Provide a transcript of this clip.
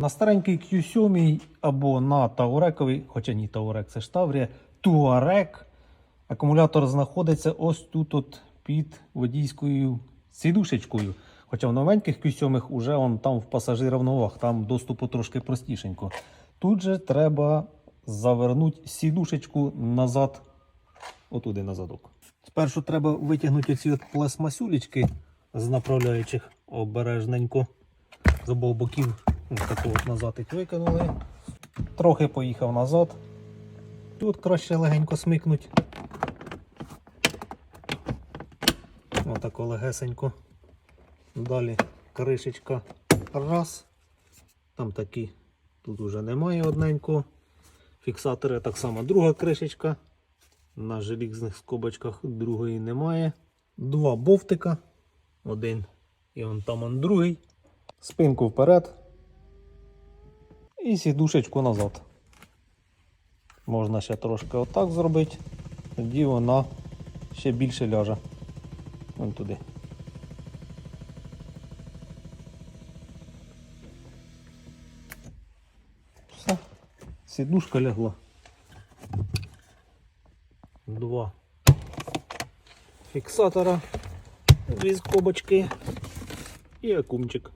На старенький Q7 або на Таурековий, хоча ні Таурек, це ж Таврія, Туарек. Акумулятор знаходиться ось тут от під водійською сідушечкою. Хоча в новеньких Q7 уже он там в пасажира в новах, там доступу трошки простішенько. Тут же треба завернути сідушечку назад, отуди на задок. Спершу треба витягнути оці от пластмасюлечки з направляючих обережненько. З обох боків ось таку от назад їх викинули. Трохи поїхав назад. Тут краще легенько смикнуть. Отако легесенько. Далі кришечка. Раз. Там такі. Тут уже немає одненького. Фіксатори так само друга кришечка. На желізних скобочках другої немає. Два бовтика. Один і он там он другий. Спинку вперед. І сідушечку назад. Можна ще трошки отак зробити. Тоді вона ще більше ляже. Вон туди. Все. Сідушка лягла. Два фіксатора, дві скобочки і акумчик.